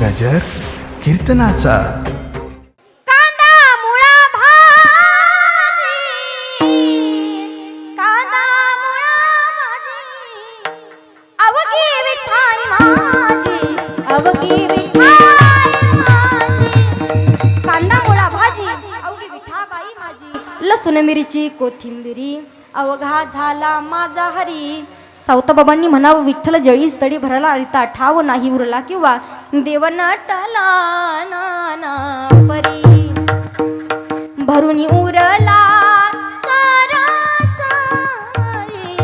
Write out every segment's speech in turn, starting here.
गजर कीर्तनाचा. कांदा भाजी. लसूण मिरची कोथिंबिरी. अवघा झाला माझा हरी. सावता बाबांनी म्हणावं विठ्ठल जळी सडी भराला अरिता ठाव नाही उरला किंवा देवनटला नाना ना परी. भरून उरला चारा चारी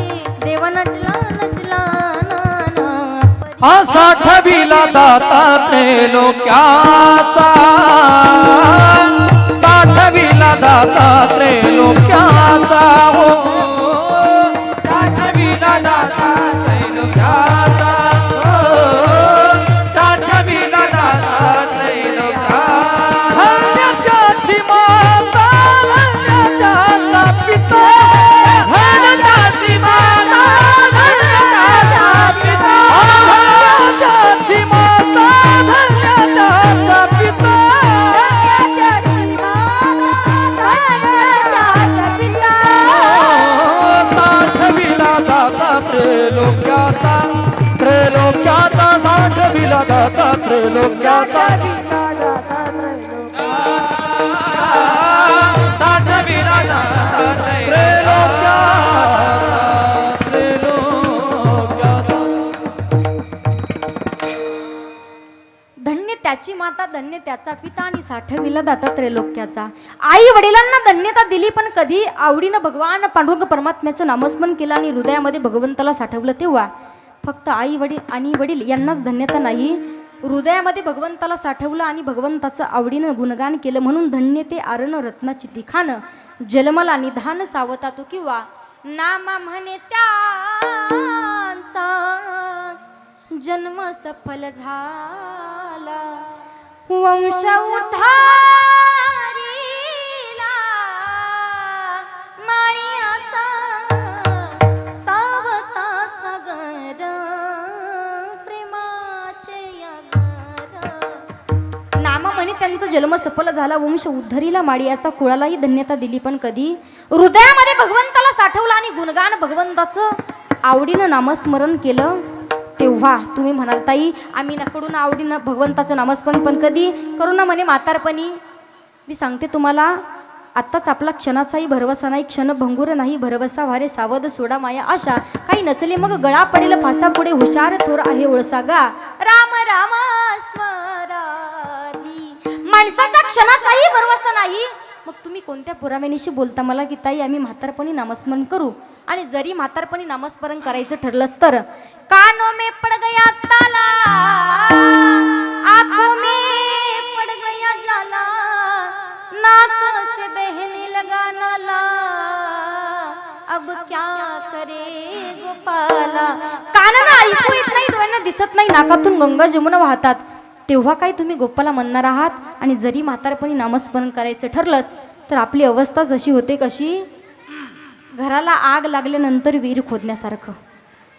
साठविला दाता त्रैलोक्याचा साठविला दाता त्रैलोक्याचा हो साठविला दाता त्रैलोक्याचा धन्य त्याची माता धन्य त्याचा पिता आणि साठविला दाता त्रैलोक्याचा आई वडिलांना धन्यता दिली पण कधी आवडीनं भगवान पांडुरंग परमात्म्याचं नामस्मरण केलं आणि हृदयामध्ये भगवंताला साठवलं तेव्हा? फक्त आई वडील आणि वडील यांनाच धन्यता नाही. हृदयामध्ये भगवंताला साठवलं आणि भगवंताचं आवडीनं गुणगान केलं म्हणून धन्य ते आरण रत्नाची तिखान जलमला निधान सावता तो किंवा नामा म्हणे त्यांचा. जन्म सफल झाला. वंश उद्धारीला त्यांचा जन्म सफल झाला वंश उद्धरीला माडियाचा कुळालाही धन्यता दिली पण कधी हृदयामध्ये भगवंताला साठवलं आणि गुणगान भगवंताचं आवडीनं नामस्मरण केलं तेव्हा तुम्ही म्हणाल ताई आम्ही नकडून आवडीनं भगवंताचं नामस्मरण पण कधी करू ना म्हणे म्हातारपणी मी सांगते तुम्हाला आत्ताच आपला क्षणाचाही भरवसा नाही क्षण भंगुर नाही भरवसा वारे सावध सोडा माया आशा. काही नचले मग गळा पडेल फासा पुढे हुशार थोर आहे ओळसा गा राम राम माणसाचा क्षणाचाही भरवसा नाही. मग तुम्ही कोणत्या पुराव्यानीशी बोलता मला की ताई आम्ही म्हातारपणी नामस्मरण करू. आणि जरी म्हातारपणी नामस्मरण करायचं ठरलंच तर. कानो में पड गया ताला आंखों में पड़ गया जाला नाक से बहने लगा नाला। अब क्या करे गोपाला? कानानं ऐकू येत नाही डोळ्यांना दिसत नाही नाकातून गंगा जमुना वाहतात. तेव्हा काही तुम्ही गोपाला म्हणणार आहात? आणि जरी म्हातारपणी नामस्मरण करायचं ठरलंच तर आपली अवस्था जशी होते कशी? घराला आग लागल्यानंतर विहीर खोदण्यासारखं.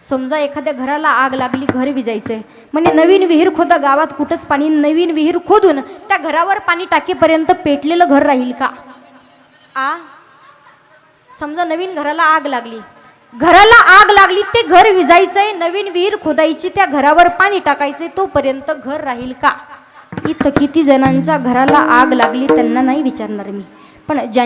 समजा एखाद्या घराला आग लागली घर विजायचं आहे म्हणजे नवीन विहीर खोदा गावात कुठंच पाणी नवीन विहीर खोदून त्या घरावर पाणी टाकेपर्यंत पेटलेलं घर राहील का? आ? समजा नवीन घराला आग लागली घराला आग लागली ते घर विजायचंय नवीन विहीर खोदायची त्या घरावर पाणी टाकायचंय तोपर्यंत घर राहील का? इथं किती जणांच्या घराला आग लागली त्यांना नाही विचारणार मी. पण ज्या